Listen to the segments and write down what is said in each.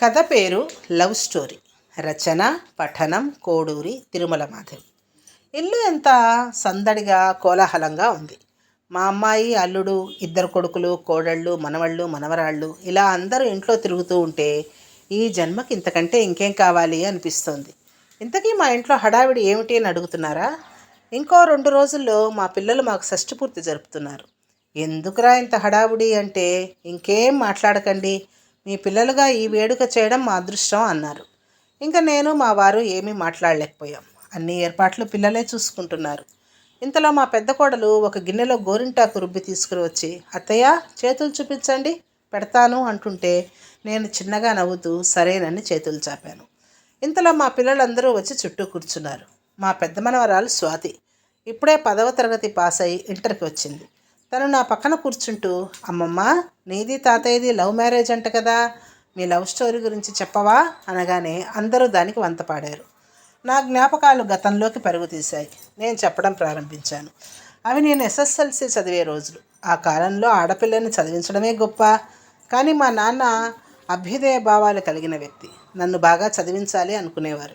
కథ పేరు love story. రచన పఠనం కోడూరి తిరుమల మాధవి ఇల్లు ఎంత సందడిగా కోలాహలంగా ఉంది. మా అమ్మాయి అల్లుడు ఇద్దరు కొడుకులు కోడళ్ళు మనవళ్ళు మనవరాళ్ళు ఇలా అందరూ ఇంట్లో తిరుగుతూ ఉంటే ఈ జన్మకి ఇంతకంటే ఇంకేం కావాలి అనిపిస్తోంది. ఇంతకీ మా ఇంట్లో హడావిడి ఏమిటి అని అడుగుతున్నారా? ఇంకో రెండు రోజుల్లో మా పిల్లలు మాకు షష్టి పూర్తి జరుపుతున్నారు. ఎందుకురా ఇంత హడావుడి అంటే ఇంకేం మాట్లాడకండి? మీ పిల్లలుగా ఈ వేడుక చేయడం మా అదృష్టం అన్నారు. ఇంకా నేను మా వారు ఏమీ మాట్లాడలేకపోయాం. అన్ని ఏర్పాట్లు పిల్లలే చూసుకుంటున్నారు. ఇంతలో మా పెద్ద కోడలు ఒక గిన్నెలో గోరింటాకు రుబ్బి తీసుకుని వచ్చి అత్తయ్య చేతులు చూపించండి పెడతాను అంటుంటే నేను చిన్నగా నవ్వుతూ సరేనని చేతులు చాపాను. ఇంతలో మా పిల్లలందరూ వచ్చి చుట్టూ కూర్చున్నారు. మా పెద్ద మనవరాలు స్వాతి ఇప్పుడే పదవ తరగతి పాస్ అయి ఇంటర్కి వచ్చింది. తను నా పక్కన కూర్చుంటూ అమ్మమ్మ నీది తాతయ్యది లవ్ మ్యారేజ్ అంట కదా మీ లవ్ స్టోరీ గురించి చెప్పవా? అనగానే అందరూ దానికి వంత పాడారు. నా జ్ఞాపకాలు గతంలోకి పరుగు తీశాయి నేను చెప్పడం ప్రారంభించాను. అవి నేను ఎస్ఎస్ఎల్సి చదివే రోజులు. ఆ కాలంలో ఆడపిల్లని చదివించడమే గొప్ప. కానీ మా నాన్న అభ్యుదయ భావాలు కలిగిన వ్యక్తి. నన్ను బాగా చదివించాలి అనుకునేవారు.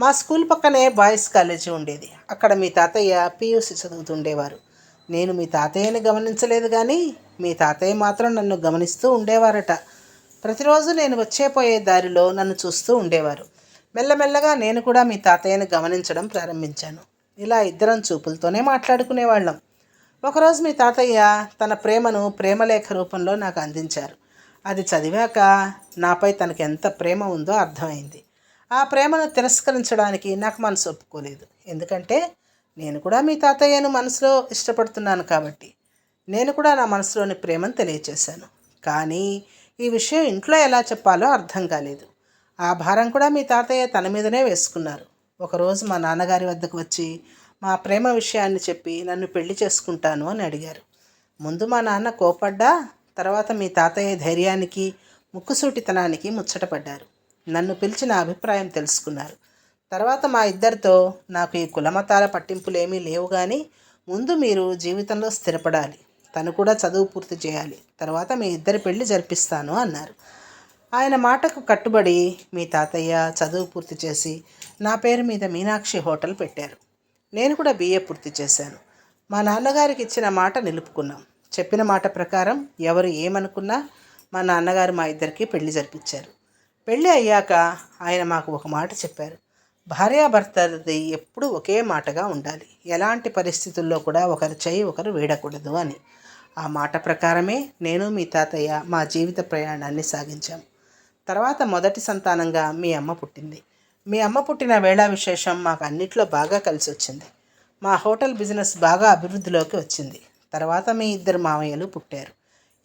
మా స్కూల్ పక్కనే బాయ్స్ కాలేజీ ఉండేది. అక్కడ మీ తాతయ్య పీయూసీ చదువుతుండేవారు. నేను మీ తాతయ్యని గమనించలేదు కానీ మీ తాతయ్య మాత్రం నన్ను గమనిస్తూ ఉండేవారట. ప్రతిరోజు నేను వచ్చే పోయే దారిలో నన్ను చూస్తూ ఉండేవారు. మెల్లమెల్లగా నేను కూడా మీ తాతయ్యని గమనించడం ప్రారంభించాను. ఇలా ఇద్దరం చూపులతోనే మాట్లాడుకునేవాళ్ళం. ఒకరోజు మీ తాతయ్య తన ప్రేమను ప్రేమలేఖ రూపంలో నాకు అందించారు. అది చదివాక నాపై తనకు ఎంత ప్రేమ ఉందో అర్థమైంది. ఆ ప్రేమను తిరస్కరించడానికి నాకు మనసు ఒప్పుకోలేదు. ఎందుకంటే నేను కూడా మీ తాతయ్యను మనసులో ఇష్టపడుతున్నాను కాబట్టి నేను కూడా నా మనసులోని ప్రేమను తెలియచేశాను. కానీ ఈ విషయం ఇంట్లో ఎలా చెప్పాలో అర్థం కాలేదు. ఆ భారం కూడా మీ తాతయ్య తన మీదనే వేసుకున్నారు. ఒకరోజు మా నాన్నగారి వద్దకు వచ్చి మా ప్రేమ విషయాన్ని చెప్పి నన్ను పెళ్ళి చేసుకుంటాను అని అడిగారు. ముందు మా నాన్న కోపడ్డా తర్వాత మీ తాతయ్య ధైర్యానికి ముక్కుసూటితనానికి ముచ్చటపడ్డారు. నన్ను పిలిచి నా అభిప్రాయం తెలుసుకున్నారు. తర్వాత మా ఇద్దరితో నాకు ఈ కులమతాల పట్టింపులేమీ లేవు కానీ ముందు మీరు జీవితంలో స్థిరపడాలి. తను కూడా చదువు పూర్తి చేయాలి. తర్వాత మీ ఇద్దరి పెళ్ళి జరిపిస్తాను అన్నారు. ఆయన మాటకు కట్టుబడి మీ తాతయ్య చదువు పూర్తి చేసి నా పేరు మీద మీనాక్షి హోటల్ పెట్టారు. నేను కూడా బీఏ పూర్తి చేశాను. మా నాన్నగారికి ఇచ్చిన మాట నిలుపుకున్నాం. చెప్పిన మాట ప్రకారం ఎవరు ఏమనుకున్నా మా నాన్నగారు మా ఇద్దరికి పెళ్ళి జరిపించారు. పెళ్ళి అయ్యాక ఆయన మాకు ఒక మాట చెప్పారు. భార్యాభర్తది ఎప్పుడూ ఒకే మాటగా ఉండాలి. ఎలాంటి పరిస్థితుల్లో కూడా ఒకరు చేయి ఒకరు వేడకూడదు అని. ఆ మాట ప్రకారమే నేను మీ తాతయ్య మా జీవిత ప్రయాణాన్ని సాగించాం. తర్వాత మొదటి సంతానంగా మీ అమ్మ పుట్టింది. మీ అమ్మ పుట్టిన వేళ విశేషం మాకు అన్నిట్లో బాగా కలిసి వచ్చింది మా హోటల్ బిజినెస్ బాగా అభివృద్ధిలోకి వచ్చింది. తర్వాత మీ ఇద్దరు మామయ్యలు పుట్టారు.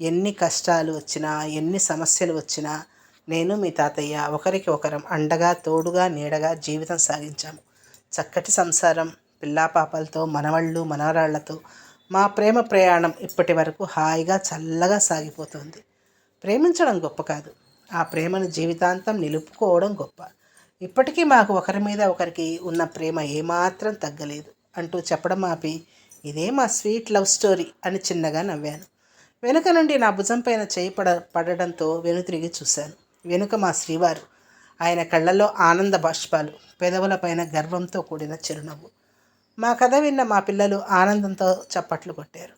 ఎన్ని కష్టాలు వచ్చినా ఎన్ని సమస్యలు వచ్చినా నేను మీ తాతయ్య ఒకరికి ఒకరం అండగా తోడుగా నీడగా జీవితం సాగించాము. చక్కటి సంసారం పిల్లాపాపలతో మనవళ్ళు మనవరాళ్ళతో మా ప్రేమ ప్రయాణం ఇప్పటి వరకు హాయిగా చల్లగా సాగిపోతుంది. ప్రేమించడం గొప్ప కాదు. ఆ ప్రేమను జీవితాంతం నిలుపుకోవడం గొప్ప. ఇప్పటికీ మాకు ఒకరి మీద ఒకరికి ఉన్న ప్రేమ ఏమాత్రం తగ్గలేదు. అంటూ చెప్పడం ఆపి ఇదే మా స్వీట్ లవ్ స్టోరీ అని చిన్నగా నవ్వాను. వెనుక నుండి నా భుజం పైన చేయి పడ పడడంతో వెనుతిరిగి చూశాను. వెనుక మా శ్రీవారు. ఆయన కళ్ళల్లో ఆనంద బాష్పాలు పెదవులపైన గర్వంతో కూడిన చిరునవ్వు. మా కథ విన్న మా పిల్లలు ఆనందంతో చప్పట్లు కొట్టారు.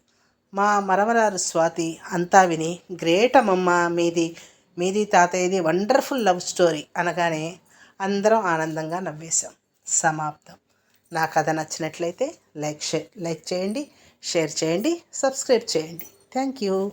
మా మరమరారు స్వాతి అంతా విని గ్రేట్ అమ్మమ్మ మీది మీది తాతయ్యది వండర్ఫుల్ లవ్ స్టోరీ అనగానే అందరం ఆనందంగా నవ్వేశాం. సమాప్తం. నా కథ నచ్చినట్లయితే లైక్ షే లైక్ చేయండి షేర్ చేయండి సబ్స్క్రైబ్ చేయండి. Thank you.